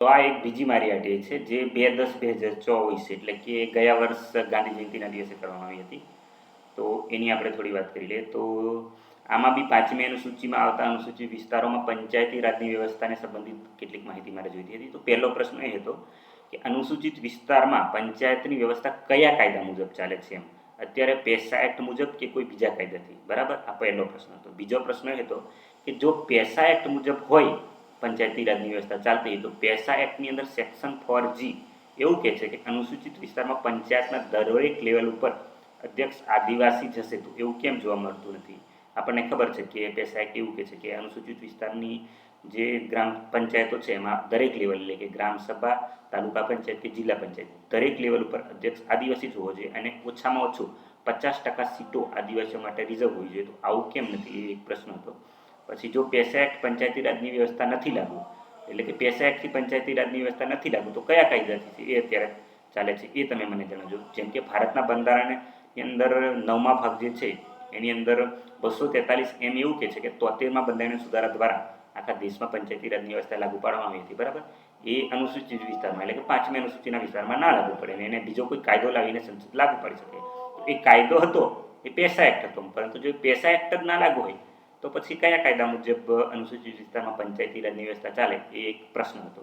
તો આ એક બીજી મારી આરટીઆઈ છે, જે બે દસ બે હજાર ચોવીસ એટલે કે ગયા વર્ષ ગાંધી જયંતિના દિવસે કરવામાં આવી હતી. તો એની આપણે થોડી વાત કરી લઈએ. તો આમાં બી પાંચમી અનુસૂચિમાં આવતા અનુસૂચિત વિસ્તારોમાં પંચાયતી રાજની વ્યવસ્થાને સંબંધિત કેટલીક માહિતી મારે જોઈતી હતી. તો પહેલો પ્રશ્ન એ હતો કે અનુસૂચિત વિસ્તારમાં પંચાયતની વ્યવસ્થા કયા કાયદા મુજબ ચાલે છે એમ? અત્યારે પેસા એક્ટ મુજબ કે કોઈ બીજા કાયદાથી? બરાબર? આ પહેલો પ્રશ્ન હતો. બીજો પ્રશ્ન એ હતો કે જો પેસા એક્ટ મુજબ હોય પંચાયતી રાજની વ્યવસ્થા ચાલતી તો પેસા એક્ટની અંદર સેક્શન ફોર જી એવું કહે છે કે અનુસૂચિત વિસ્તારમાં પંચાયતના દરેક લેવલ ઉપર અધ્યક્ષ આદિવાસી જશે તો એવું કેમ જોવા મળતું નથી? આપણને ખબર છે કે પેસા એક્ટ એવું કહે છે કે અનુસૂચિત વિસ્તારની જે ગ્રામ પંચાયતો છે એમાં દરેક લેવલ એટલે કે ગ્રામ સભા, તાલુકા પંચાયત કે જિલ્લા પંચાયત દરેક લેવલ ઉપર અધ્યક્ષ આદિવાસી જ હોવો જોઈએ અને ઓછામાં ઓછું પચાસ ટકા સીટો આદિવાસીઓ માટે રિઝર્વ હોવી જોઈએ તો આવું કેમ નથી? એ એક પ્રશ્ન હતો. પછી જો પેસા એક્ટ પંચાયતી રાજની વ્યવસ્થા નથી લાગુ, એટલે કે પેસા એક્ટથી પંચાયતી રાજની વ્યવસ્થા નથી લાગુ, તો કયા કાયદાથી એ અત્યારે ચાલે છે, એ તમે મને જણાવજો. જેમ કે ભારતના બંધારણની અંદર નવમા ભાગ જે છે, એની અંદર બસો તેતાલીસ એમ એવું કહે છે કે તોતેરમાં બંધારણ સુધારા દ્વારા આખા દેશમાં પંચાયતી રાજની વ્યવસ્થા લાગુ પાડવામાં આવી હતી, બરાબર? એ અનુસૂચિત વિસ્તારમાં, એટલે કે પાંચમી અનુસૂચિના વિસ્તારમાં ના લાગુ પડે એને બીજો કોઈ કાયદો લાવીને સંસદ લાગુ પાડી શકે. તો એ કાયદો હતો, એ પેસા એક્ટ હતો, પરંતુ જો પેસા એક્ટ જ ના લાગુ હોય તો પછી કયા કાયદા મુજબ અનુસૂચિત વિસ્તારમાં પંચાયતી રાજની વ્યવસ્થા ચાલે એ એક પ્રશ્ન હતો.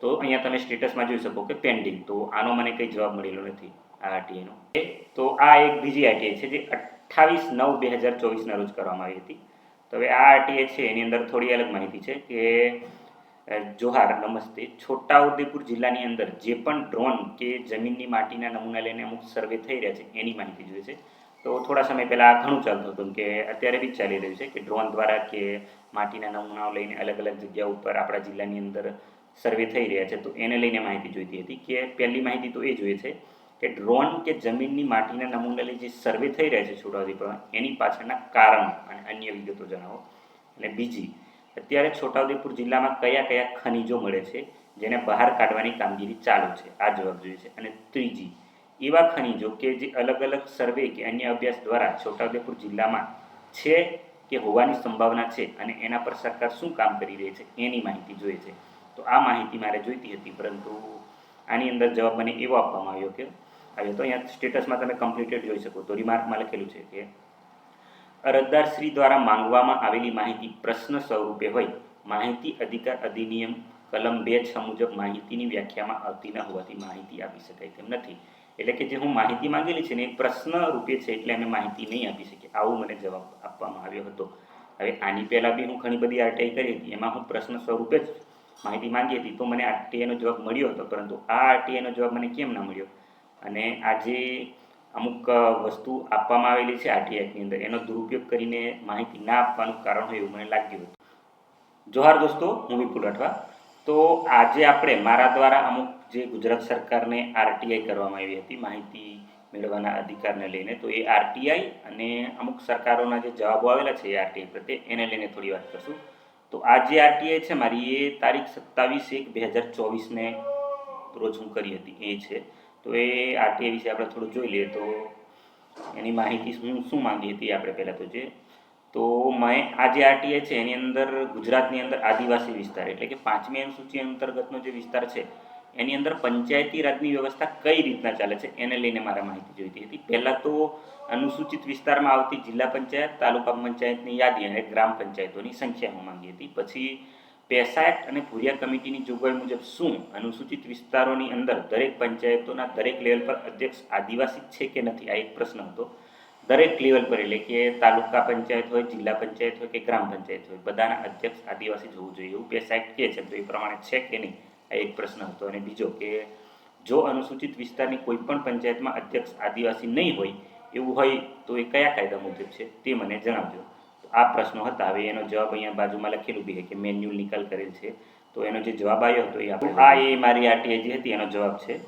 તો અહીંયા તમે સ્ટેટસમાં જોઈ શકો કે પેન્ડિંગ તો આનો મને કંઈ જવાબ મળેલો નથી આ આરટીએનો તો આ એક બીજી આરટીએ છે જે અઠ્ઠાવીસ નવ બે હજાર ચોવીસના રોજ કરવામાં આવી હતી. તો હવે આ આરટીએ છે, એની અંદર થોડી અલગ માહિતી છે કે જોહાર, નમસ્તે, છોટાઉદેપુર જિલ્લાની અંદર જે પણ ડ્રોન કે જમીનની માટીના નમૂના લઈને અમુક સર્વે થઈ રહ્યા છે, એની માહિતી જોઈએ છે. તો થોડા સમય પહેલાં ઘણું ચાલતું હતું કે અત્યારે બી ચાલી રહ્યું છે કે ડ્રોન દ્વારા કે માટીના નમૂનાઓ લઈને અલગ અલગ જગ્યા ઉપર આપણા જિલ્લાની અંદર સર્વે થઈ રહ્યા છે. તો એને લઈને માહિતી જોઈતી હતી કે પહેલી માહિતી તો એ જોઈએ છે કે ડ્રોન કે જમીનની માટીના નમૂના લઈ જે સર્વે થઈ રહ્યા છે છોટાઉદેપુરમાં, એની પાછળના કારણો અને અન્ય વિગતો જણાવો. અને બીજી, અત્યારે છોટાઉદેપુર જિલ્લામાં કયા કયા ખનિજો મળે છે જેને બહાર કાઢવાની કામગીરી ચાલુ છે? આ જવાબ જોઈએ છે. અને ત્રીજી એવા ખનિજો કે જે અલગ અલગ સર્વે કે અન્ય અભ્યાસ દ્વારા છોટાઉદેપુર જિલ્લામાં છે કે હોવાની સંભાવના છે અને એના પર સરકાર શું કામ કરી રહી છે એની માહિતી જોઈએ છે. તો આ માહિતી મારે જોઈતી હતી, પરંતુ આની અંદર જવાબ મને એવો આપવામાં આવ્યો કે, આવ્યો તો અહીંયા સ્ટેટસમાં તમે કમ્પ્લીટેડ જોઈ શકો. તો રિમાર્કમાં લખેલું છે કે, અરજદાર શ્રી દ્વારા માંગવામાં આવેલી માહિતી પ્રશ્ન સ્વરૂપે હોય, માહિતી અધિકાર અધિનિયમ કલમ બે છ મુજબ માહિતીની વ્યાખ્યામાં આવતી ન હોવાથી માહિતી આપી શકાય તેમ નથી. એટલે કે જે હું માહિતી માંગેલી છે ને એ પ્રશ્ન રૂપે છે એટલે અમે માહિતી નહીં આપી શકીએ. આવું મને જવાબ આપવામાં આવ્યો હતો. હવે આની પહેલાં બી હું ઘણી બધી આરટીઆઈ કરી હતી. એમાં હું પ્રશ્ન સ્વરૂપે જ માહિતી માંગી હતી. તો મને આરટીઆઈનો જવાબ મળ્યો હતો. પરંતુ આ આરટીઆઈનો જવાબ મને કેમ ના મળ્યો? અને આજે અમુક વસ્તુ આપવામાં આવેલી છે આરટીઆઈની અંદર, એનો દુરુપયોગ કરીને માહિતી ના આપવાનું કારણ હોય એવું મને લાગ્યું હતું. જોહાર દોસ્તો, હું વિપુલ રાઠવા તો આજે આપણે મારા દ્વારા અમુક જે ગુજરાત સરકારને આરટીઆઈ કરવામાં આવી હતી, માહિતી મેળવવાના અધિકારને લઈને, તો એ આરટીઆઈ અને અમુક સરકારોના જે જવાબો આવેલા છે એ આરટીઆઈ પ્રત્યે એને લઈને થોડી વાત કરશું. તો આ જે આરટીઆઈ છે મારી એ તારીખ સત્તાવીસ એક બે હજાર ચોવીસને રોજ હું કરી હતી, એ છે. તો એ આરટીઆઈ વિશે આપણે થોડું જોઈ લઈએ, તો એની માહિતી શું શું માંગી હતી આપણે પહેલાં તો જે તો મેં આ જે આરટીએ છે, એની અંદર ગુજરાતની અંદર આદિવાસી વિસ્તાર, એટલે કે પાંચમી અનુસૂચિ અંતર્ગતનો જે વિસ્તાર છે, એની અંદર પંચાયતી રાજની વ્યવસ્થા કઈ રીતના ચાલે છે, એને લઈને મારે માહિતી જોઈતી હતી. પહેલાં તો અનુસૂચિત વિસ્તારમાં આવતી જિલ્લા પંચાયત, તાલુકા પંચાયતની યાદી અને ગ્રામ પંચાયતોની સંખ્યા હું માંગી હતી. પછી પેસા અને ભુરિયા કમિટીની જોગવાઈ મુજબ શું અનુસૂચિત વિસ્તારોની અંદર દરેક પંચાયતોના દરેક લેવલ પર અધ્યક્ષ આદિવાસી છે કે નથી, આ એક પ્રશ્ન હતો. દરેક લેવલ પર એટલે કે તાલુકા પંચાયત હોય, જિલ્લા પંચાયત હોય કે ગ્રામ પંચાયત હોય, બધાના અધ્યક્ષ આદિવાસી જોવું જોઈએ. એવું પેસા એક્ટ કે છે, તો એ પ્રમાણે છે કે નહીં? આ એક પ્રશ્ન હતો. અને બીજો કે જો અનુસૂચિત વિસ્તારની કોઈ પણ પંચાયતમાં અધ્યક્ષ આદિવાસી નહીં હોય, એવું હોય તો એ કયા કાયદા મુજબ છે તે મને જણાવજો. આ પ્રશ્નો હતા. હવે એનો જવાબ અહીંયા બાજુમાં લખેલું બી છે કે મેન્યુઅલ નિકાલ કરેલ છે. તો એનો જે જવાબ આવ્યો હતો એ આપણે. આ એ મારી આરટીઆઈ જે હતી એનો જવાબ છે.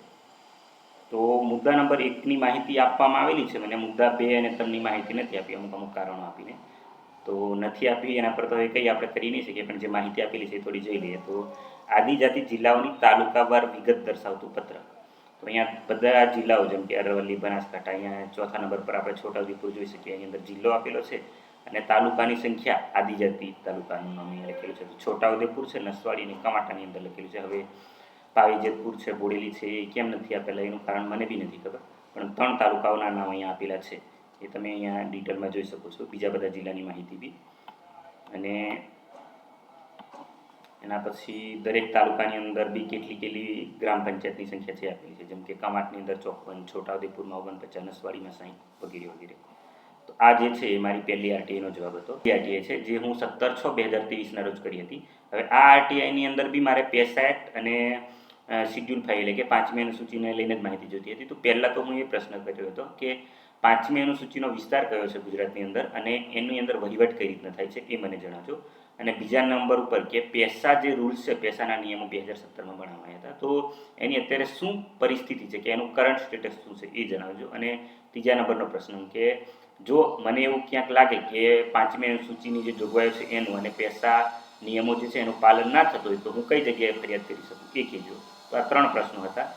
તો મુદ્દા નંબર એકની માહિતી આપવામાં આવેલી છે મને મુદ્દા બે અને ત્રણની માહિતી નથી આપી, અમુક અમુક કારણો આપીને. તો નથી આપી, એના પર તો હવે કંઈ આપણે કરી નહીં શકીએ, પણ જે માહિતી આપેલી છે એ થોડી જોઈ લઈએ. તો આદિજાતિ જિલ્લાઓની તાલુકાવાર વિગત દર્શાવતું પત્ર. તો અહીંયા બધા જિલ્લાઓ, જેમ કે અરવલ્લી, બનાસકાંઠા, અહીંયા ચોથા નંબર પર આપણે છોટાઉદેપુર જોઈ શકીએ. એની અંદર જિલ્લો આપેલો છે અને તાલુકાની સંખ્યા આદિજાતિ તાલુકાનું નામ અહીંયા લખેલું છે. છોટાઉદેપુર છે, નસવાડી અને કમાટાની અંદર લખેલું છે. હવે પાવીજેતપુર છે, બોડેલી છે, એ કેમ નથી આપેલા? એનું કારણ મને બી નથી ખબર. પણ ત્રણ તાલુકાઓના નામ અહીંયા આપેલા છે. એ તમે અહીંયા ડિટેલમાં જોઈ શકો છો બીજા બધા જિલ્લાની માહિતી બી. અને એના પછી દરેક તાલુકાની અંદર બી કેટલી કેટલી ગ્રામ પંચાયતની સંખ્યા છે આપેલી છે? જેમ કે કમાટની અંદર ચોપન, છોટાઉદેપુરમાં ઓગણપચાસ, નસવાડીમાં સાહીઠ, વગેરે વગેરે. તો આ જે છે એ મારી પહેલી આરટીઆઈનો જવાબ હતો. આરટીઆઈ છે જે હું સત્તર છ બે હજાર ત્રેવીસના રોજ કરી હતી. હવે આ આરટીઆઈની અંદર બી મારે પેસેટ અને શિડ્યુલ ફાઇલ એટલે કે પાંચમી અનુસૂચિને લઈને જ માહિતી જોતી હતી. તો પહેલાં તો હું એ પ્રશ્ન કર્યો હતો કે પાંચમી અનુસૂચિનો વિસ્તાર કયો છે ગુજરાતની અંદર અને એની અંદર વહીવટ કઈ રીતના થાય છે એ મને જણાવજો. અને બીજા નંબર ઉપર કે પૈસા જે રૂલ્સ છે, પૈસાના નિયમો બે હજાર સત્તરમાં બનાવાયા હતા. તો એની અત્યારે શું પરિસ્થિતિ છે કે એનું કરંટ સ્ટેટસ શું છે એ જણાવજો. અને ત્રીજા નંબરનો પ્રશ્ન કે જો મને એવું ક્યાંક લાગે કે પાંચમી અનુસૂચિની જે જોગવાઈઓ છે એનું અને પૈસા નિયમો જે છે એનું પાલન ના થતું હોય તો હું કઈ જગ્યાએ ફરિયાદ કરી શકું? એ કહેજો. ત્રણ પ્રશ્નો હતા.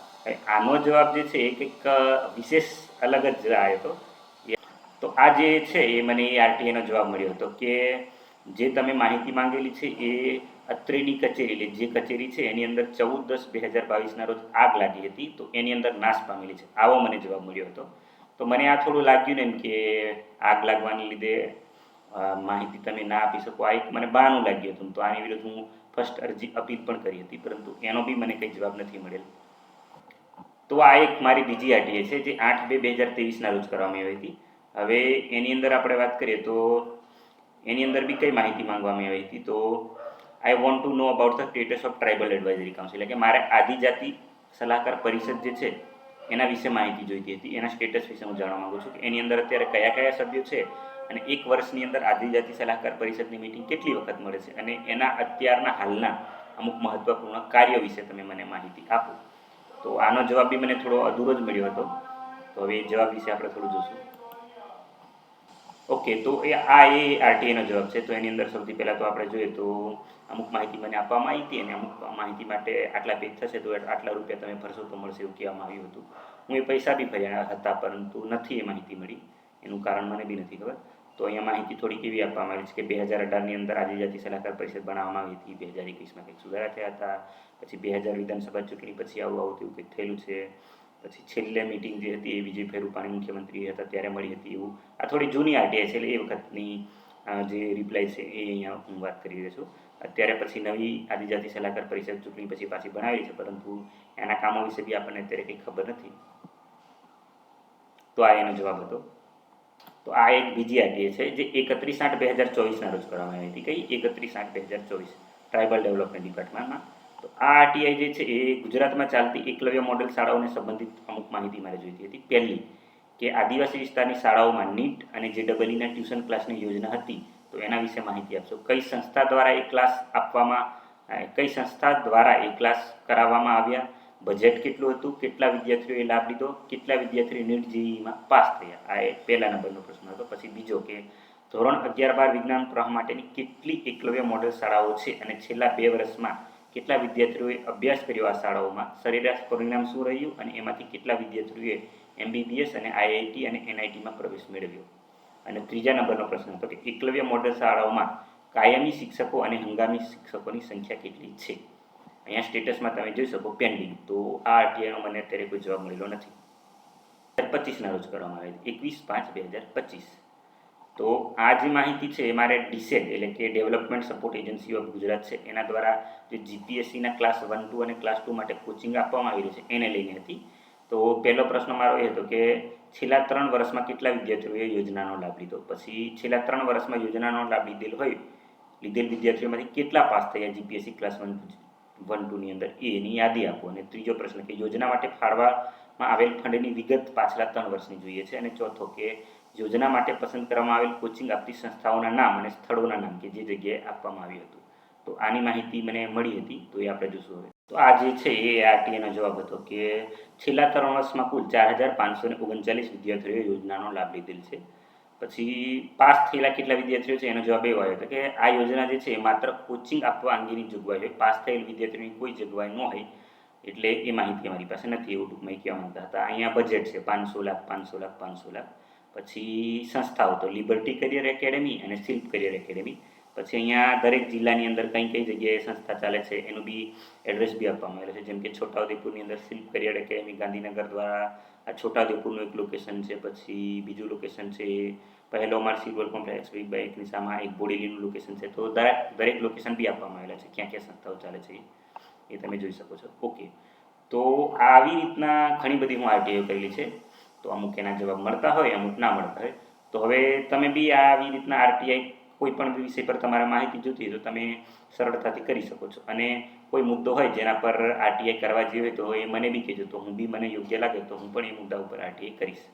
આનો જવાબ જે છે એ કંઈક વિશેષ અલગ જ આવ્યો હતો. તો આ જે છે, એ મને એ આરટીઆઈનો જવાબ મળ્યો હતો કે જે તમે માહિતી માંગેલી છે, એ અત્રેની કચેરી જે કચેરી છે, એની અંદર ચૌદ દસ બે હજાર બાવીસના રોજ આગ લાગી હતી, તો એની અંદર નાશ પામેલી છે. આવો મને જવાબ મળ્યો હતો. તો મને આ થોડું લાગ્યું ને એમ કે આગ લાગવાને લીધે માહિતી તમે ના આપી શકો. આ એક મને બહાનું લાગ્યું હતું. તો આની વિરુદ્ધ હું ફર્સ્ટ અરજી અપીલ પણ કરી હતી, પરંતુ એનો બી મને કંઈ જવાબ નથી મળેલો. તો આ એક મારી બીજી આરટીએ છે જે આઠ બે બે હજાર ત્રેવીસના રોજ કરવામાં આવી હતી. હવે એની અંદર આપણે વાત કરીએ તો એની અંદર બી કઈ માહિતી માંગવામાં આવી હતી? તો I want to know about the status of tribal advisory council એટલે કે મારે આદિજાતિ સલાહકાર પરિષદ જે છે, એના વિશે માહિતી જોઈતી હતી. એના સ્ટેટસ વિશે હું જાણવા માગું છું કે એની અંદર અત્યારે કયા કયા સભ્યો છે અને એક વર્ષની અંદર આદિજાતિ સલાહકાર પરિષદની મિટિંગ કેટલી વખત મળે છે? અને એના અત્યારના હાલના અમુક મહત્વપૂર્ણ કાર્ય વિશે તમે મને માહિતી આપો. તો આનો જવાબ બી મને થોડો અધૂરો જ મળ્યો હતો. તો હવે એ જવાબ વિશે આપણે થોડું જોશું. ઓકે, તો એ આ એ આરટીઆઈનો જવાબ છે. તો એની અંદર સૌથી પહેલાં તો આપણે જોઈએ તો અમુક માહિતી મને આપવામાં આવી હતી અને અમુક માહિતી માટે આટલા પેજ થશે તો આટલા રૂપિયા તમે ભરશો તો મળશે એવું કહેવામાં આવ્યું હતું. હું એ પૈસા બી ભર્યા હતા, પરંતુ નથી એ માહિતી મળી. એનું કારણ મને બી નથી ખબર. તો અહીંયા માહિતી થોડીક એવી આપવામાં આવી છે કે બે હજાર અઢારની અંદર આદિજાતિ સલાહકાર પરિષદ બનાવવામાં આવી હતી. બે હજાર એકવીસમાં કંઈક સુધારા થયા હતા. પછી બે હજાર વિધાનસભા ચૂંટણી પછી આવું આવું તેવું કંઈક થયેલું છે. પછી છેલ્લે મિટિંગ જે હતી એ વિજયભાઈ રૂપાણી મુખ્યમંત્રી હતા, ત્યારે મળી હતી એવું. આ થોડી જૂની આરટીઆઈ છે એટલે એ વખતની જે રિપ્લાય છે એ અહીંયા હું વાત કરી રહ્યો છું. અત્યારે પછી નવી આદિજાતિ સલાહકાર પરિષદ ચૂંટણી પછી પાછી બનાવી છે, પરંતુ એના કામો વિશે બી આપણને અત્યારે કંઈ ખબર નથી. તો આ એનો જવાબ હતો. તો આ એક બીજી આરટીઆઈ છે જે એકત્રીસ આઠ બે હજાર ચોવીસના રોજ કરવામાં આવી હતી. કઈ? એકત્રીસ આઠ બે હજાર ચોવીસ. ટ્રાઇબલ ડેવલપમેન્ટ ડિપાર્ટમેન્ટમાં તો આ આરટીઆઈ જે છે એ ગુજરાતમાં ચાલતી એકલવ્ય મોડેલ શાળાઓને સંબંધિત અમુક માહિતી મારે જોઈતી હતી. પહેલી, કે આદિવાસી વિસ્તારની શાળાઓમાં નીટ અને જે ડબલઈના ટ્યુશન ક્લાસની યોજના હતી. તો એના વિશે માહિતી આપશો. કઈ સંસ્થા દ્વારા એ ક્લાસ આપવામાં, કઈ સંસ્થા દ્વારા એ ક્લાસ કરાવવામાં આવ્યા? બજેટ કેટલું હતું? કેટલા વિદ્યાર્થીઓએ લાભ લીધો? કેટલા વિદ્યાર્થીઓ નીટ જેઈમાં પાસ થયા? આ એક પહેલા નંબરનો પ્રશ્ન હતો. પછી બીજો કે ધોરણ અગિયાર બાર વિજ્ઞાન પ્રવાહ માટેની કેટલી એકલવ્ય મોડેલ શાળાઓ છે? અને છેલ્લા બે વર્ષમાં કેટલા વિદ્યાર્થીઓએ અભ્યાસ કર્યો આ શાળાઓમાં? સરેરાશ પરિણામ શું રહ્યું? અને એમાંથી કેટલા વિદ્યાર્થીઓએ એમબીબીએસ અને આઈઆઈટી અને એનઆઈટીમાં પ્રવેશ મેળવ્યો? અને ત્રીજા નંબરનો પ્રશ્ન હતો કે એકલવ્ય મોડેલ શાળાઓમાં કાયમી શિક્ષકો અને હંગામી શિક્ષકોની સંખ્યા કેટલી છે? અહીંયા સ્ટેટસમાં તમે જોઈ શકો પેન્ડિંગ તો આ આરટીઆઈનો મને અત્યારે કોઈ જવાબ મળેલો નથી. પચીસના રોજ કરવામાં આવે છે એકવીસ પાંચ બે હજાર પચીસ. તો આ જે માહિતી છે એ મારે ડિસેડ એટલે કે development support agency of Gujarat છે. એના દ્વારા જે જીપીએસસીના ક્લાસ વન, ટુ અને ક્લાસ ટુ માટે કોચિંગ આપવામાં આવી રહ્યું છે, એને લઈને હતી. તો પહેલો પ્રશ્ન મારો એ હતો કે છેલ્લા ત્રણ વર્ષમાં કેટલા વિદ્યાર્થીઓએ યોજનાનો લાભ લીધો? પછી છેલ્લા ત્રણ વર્ષમાં યોજનાનો લાભ લીધેલ હોય, લીધેલ વિદ્યાર્થીઓમાંથી કેટલા પાસ થયા જીપીએસસી ક્લાસ વન વન ટુની અંદર એની યાદી આપો. અને ત્રીજો પ્રશ્ન કે યોજના માટે ફાળવામાં આવેલ ફંડની વિગત પાછલા ત્રણ વર્ષની જોઈએ છે. અને ચોથો કે યોજના માટે પસંદ કરવામાં આવેલ કોચિંગ આપતી સંસ્થાઓના નામ અને સ્થળોના નામ કે જે જગ્યાએ આપવામાં આવ્યું હતું. તો આની માહિતી મને મળી હતી, તો એ આપણે જોશું હવે. તો આ જે છે એ આરટીએનો જવાબ હતો કે છેલ્લા ત્રણ વર્ષમાં કુલ ચાર હજાર પાંચસો ઓગણચાલીસ વિદ્યાર્થીઓએ યોજનાનો લાભ લીધેલ છે. પછી પાસ થયેલા કેટલા વિદ્યાર્થીઓ છે એનો જવાબ એવો આવ્યો હતો કે આ યોજના જે છે એ માત્ર કોચિંગ આપવા અંગેની જોગવાઈ હોય, પાસ થયેલ વિદ્યાર્થીઓની કોઈ જોગવાઈ ન હોય, એટલે એ માહિતી અમારી પાસે નથી એવું ટૂંકમાં કહેવા માંગતા હતા. અહીંયા બજેટ છે, પાંચસો લાખ પાંચસો લાખ પાંચસો લાખ. પછી સંસ્થાઓ તો લિબર્ટી કરિયર એકેડેમી અને શિલ્પ કરિયર એકેડેમી પછી અહીંયા દરેક જિલ્લાની અંદર કઈ કઈ જગ્યાએ સંસ્થા ચાલે છે, એનું બી એડ્રેસ બી આપવામાં આવેલું છે. જેમ કે છોટાઉદેપુરની અંદર શિલ્પ કરિયર એકેડેમી ગાંધીનગર દ્વારા આ છોટાઉદેપુરનું એક લોકેશન છે, પછી બીજું લોકેશન છે, પહેલો માળ સિલ્વર કોમ્પ્લેક્સ બાઇકની સામે એક બોડેલીનું લોકેશન છે. તો દરેક લોકેશન બી આપવામાં આવેલા છે, ક્યાં ક્યાં સંસ્થાઓ ચાલે છે એ તમે જોઈ શકો છો. ઓકે તો આવી રીતના ઘણી બધી હું આરટીઓ કરેલી છે. તો અમુક એના જવાબ મળતા હોય, અમુક ના મળતા હોય. તો હવે તમે બી આવી રીતના આરટીઆઈ કોઈ પણ વિષય પર તમારે માહિતી જોતી હોય તો તમે સરળતાથી કરી શકો છો. અને કોઈ મુદ્દો હોય જેના પર આરટીઆઈ કરવા જેવી હોય તો એ મને બી કહેજો. તો હું બી મને યોગ્ય લાગે તો હું પણ એ મુદ્દા ઉપર આરટીઆઈ કરીશ.